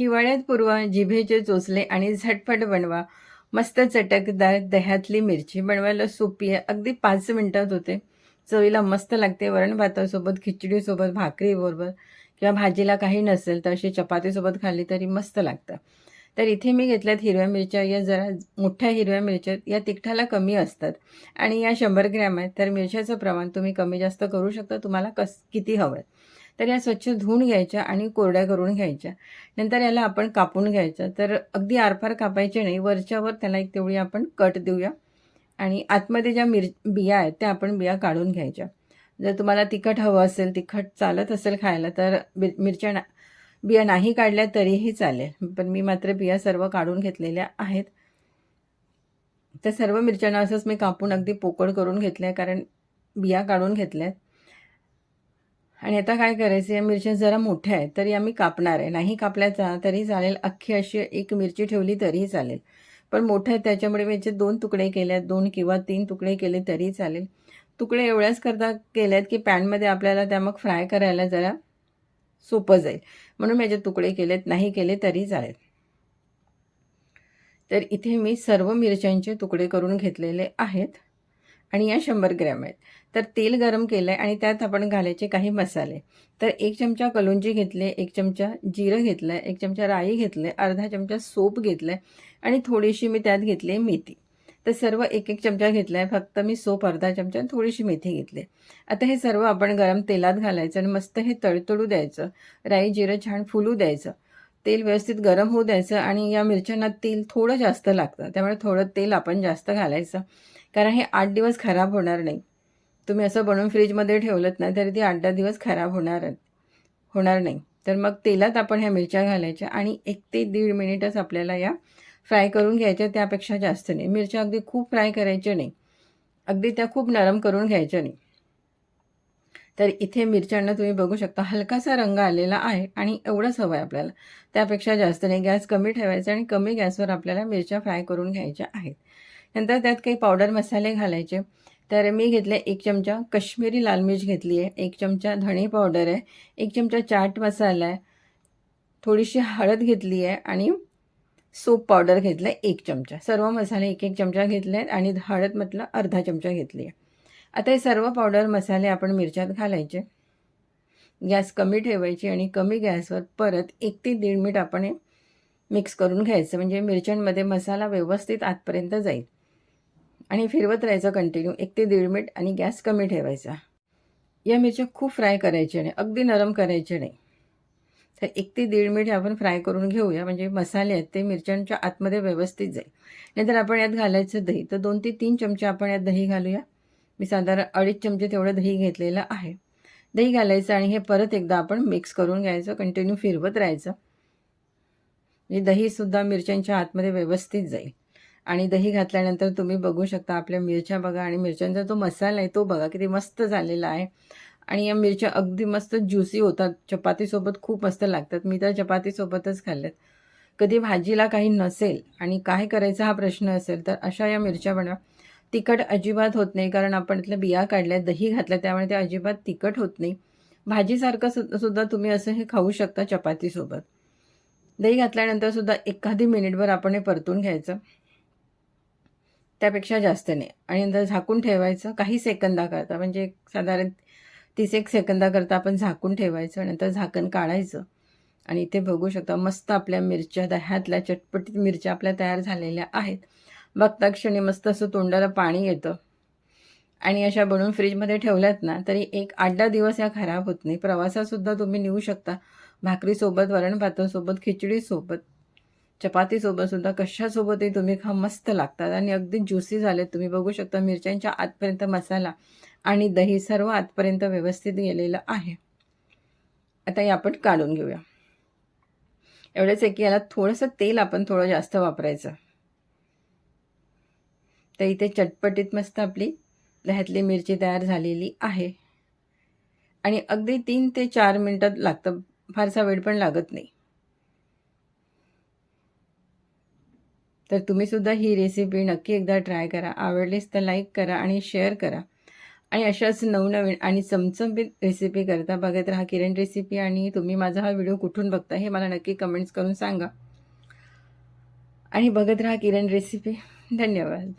हिवाळ्यात पुरवा जिभेचे चोचले आणि झटपट बनवा. मस्त चटकदार दह्यातली मिरची. बनवायला सोपी आहे अगदी पाच मिनटात होते. चवीला मस्त लागते. वरण भातासोबत खिचडीसोबत भाकरीबरोबर किंवा भाजीला काही नसेल तर अशी चपातीसोबत खाल्ली तरी मस्त लागतं. तर इथे मी घेतल्यात हिरव्या मिरच्या. या जरा मोठ्या हिरव्या मिरच्या या तिखटाला कमी असतात. आणि या शंभर ग्रॅम आहेत. तर मिरच्याचं प्रमाण तुम्ही कमी जास्त करू शकता. तुम्हाला कस किती हवं आहे तर या स्वच्छ धुवून घ्यायच्या आणि कोरड्या करून घ्यायच्या. नंतर याला आपण कापून घ्यायचा. तर अगदी आरपार कापायचे नाही. वरच्यावर त्याला एक तेवढी आपण कट देऊया. आणि आतमध्ये ज्या मिर बिया आहेत त्या आपण बिया काढून घ्यायच्या. जर तुम्हाला तिखट हवं असेल तिखट चालत असेल खायला तर बि मिरच्या ना बिया नाही काढल्या तरीही चालेल. पण मी मात्र बिया सर्व काढून घेतलेल्या आहेत. तर सर्व मिरच्यांना असंच मी कापून अगदी पोकळ करून घेतल्या आहे कारण बिया काढून घेतल्या आहेत आणि आता काय करायचं या मिरच्या जरा मोठ्या आहेत तरी आम्ही कापणार आहे. नाही कापल्याचा तरी चालेल. अख्खी अशी एक मिरची ठेवली तरीही चालेल. पण मोठ्या आहेत त्याच्यामुळे मी याचे दोन तुकडे केले आहेत दोन किंवा तीन तुकडे केले तरी चालेल. तुकडे एवढ्याच करता केले आहेत की पॅनमध्ये आपल्याला त्या मग फ्राय करायला जरा सोपं जाईल. म्हणून मी याचे तुकडे केलेत नाही केले तरी चालेल. तर इथे मी सर्व मिरच्यांचे तुकडे करून घेतलेले आहेत. आणि या शंभर ग्रॅम आहेत. तर तेल गरम केलं आहे आणि त्यात आपण घालायचे काही मसाले. तर एक चमचा कलुंजी घेतले एक चमचा जिरं घेतलं आहे एक चमचा राई घेतलं आहे अर्धा चमचा सोप घेतलं आहे आणि थोडीशी मी त्यात घेतली आहे मेथी. तर सर्व एक एक चमचा घेतला आहे फक्त मी सोप अर्धा चमचा थोडीशी मेथी घेतली. आता हे सर्व आपण गरम तेलात घालायचं आणि मस्त हे तळतळू द्यायचं. राई जिरं छान फुलू द्यायचं. तेल व्यवस्थित गरम होऊ द्यायचं आणि या मिरच्यांना तेल थोडं जास्त लागतं. त्यामुळे थोडं तेल आपण जास्त घालायचं. कारण हे आठ दिवस खराब होणार नाही. तुम्ही असं बनवून फ्रीजमध्ये ठेवलं नाही तरी ती आठ दहा दिवस खराब होणार होणार नाही. तर मग तेलात आपण ह्या मिरच्या घालायच्या आणि एक ते दीड मिनिटच आपल्याला या फ्राय करून घ्यायच्या त्यापेक्षा जास्त नाही. मिरच्या अगदी खूप फ्राय करायच्या नाही. अगदी त्या खूप नरम करून घ्यायच्या नाही. तर इथे मिरच्यांना तुम्ही बघू शकता हलकासा रंग आलेला आहे आणि एवढंच हवं आहे आपल्याला. त्यापेक्षा जास्त नाही गॅस कमी ठेवायचा आणि कमी गॅसवर आपल्याला मिरच्या फ्राय करून घ्यायच्या आहेत. नंतर त्यात काही पावडर मसाले घालायचे. तर मी घेतले एक चमचा कश्मीरी लाल मिर्च घेतली आहे एक चमचा धणे पावडर आहे एक चमचा चाट मसाला आहे थोडीशी हळद घेतली आहे आणि सोप पावडर घेतलं आहे एक चमचा. सर्व मसाले एक एक चमचा घेतले आहेत आणि हळद म्हटलं अर्धा चमचा घेतली आहे. आता हे सर्व पावडर मसाले आपण मिरच्यात घालायचे. गॅस कमी ठेवायची आणि कमी गॅसवर परत एक ते दीड मिनिट आपण हे मिक्स करून घ्यायचं. म्हणजे मिरच्यांमध्ये मसाला व्यवस्थित आतपर्यंत जाईल. आणि फिरवत राहायचं कंटिन्यू एक ते दीड मिनिट आणि गॅस कमी ठेवायचा. या मिरच्या खूप फ्राय करायच्या नाही अगदी नरम करायचे नाही. तर एक ते दीड मिनिट आपण फ्राय करून घेऊया. म्हणजे मसाले आहेत ते मिरच्यांच्या आतमध्ये व्यवस्थित जाईल. नाहीतर आपण यात घालायचं दही. तर दोन ते तीन चमचे आपण यात दही घालूया. मी साधारण अडीच चमचे तेवढं दही घेतलेलं आहे. दही घालायचं आणि हे परत एकदा आपण मिक्स करून घ्यायचं कंटिन्यू फिरवत राहायचं. म्हणजे दहीसुद्धा मिरच्यांच्या आतमध्ये व्यवस्थित जाईल. आणि दही घातल्यानंतर तुम्ही बघू शकता आपल्या मिरच्या बघा आणि मिरच्यांचा जो मसाला आहे तो बघा किती मस्त झालेला आहे. आणि या मिरच्या अगदी मस्त ज्युसी होतात. चपातीसोबत खूप मस्त लागतात. मी तर चपातीसोबतच खाल्ल्यात कधी भाजीला काही नसेल आणि काय करायचा हा प्रश्न असेल तर अशा या मिरच्या बनवा. तिखट अजिबात होत नाही कारण आपण इथल्या बिया काढल्या दही घातल्या त्यामुळे ते अजिबात तिखट होत नाही. भाजीसारखं सु सुद्धा तुम्ही असं हे खाऊ शकता चपातीसोबत. दही घातल्यानंतर सुद्धा एखादी मिनिटभर आपण हे परतून घ्यायचं. त्यापेक्षा जास्त नाही. आणि नंतर झाकून ठेवायचं काही सेकंदाकरता म्हणजे साधारण तीस एक सेकंदाकरता आपण झाकून ठेवायचं नंतर झाकण काढायचं. आणि इथे बघू शकता मस्त आपल्या मिरच्या दह्यातल्या चटपटीत मिरच्या आपल्या तयार झालेल्या आहेत. बघता क्षणी मस्त असं तोंडाला पाणी येतं. आणि अशा बनवून फ्रीजमध्ये ठेवल्यात ना तरी एक आठ दहा दिवस या खराब होत नाही. प्रवासातसुद्धा तुम्ही नेऊ शकता. भाकरीसोबत वरण भातासोबत खिचडीसोबत चपातीसोबतसुद्धा कशासोबतही तुम्ही खा मस्त लागतात. आणि अगदी ज्युसी झालेत तुम्ही. बघू शकता मिरच्यांच्या आतपर्यंत मसाला आणि दही सर्व आतपर्यंत व्यवस्थित गेलेलं आहे. आता हे आपण काढून घेऊया. एवढंच आहे की याला थोडंसं तेल आपण थोडं जास्त वापरायचं. तर इथे चटपटीत मस्त आपली दह्यातली मिरची तयार झालेली आहे. आणि अगदी तीन ते चार मिनटात लागतं. फारसा वेळ पण लागत नाही. तर तुम्हीसुद्धा ही रेसिपी नक्की एकदा ट्राय करा. आवडलीच तर लाईक करा आणि शेअर करा. आणि अशाच नवनवीन आणि चमचमीत रेसिपी करता बघत राहा. किरण रेसिपी आणि तुम्ही माझा हा व्हिडिओ कुठून बघता हे मला नक्की कमेंट्स करून सांगा. आणि बघत राहा किरण रेसिपी धन्यवाद.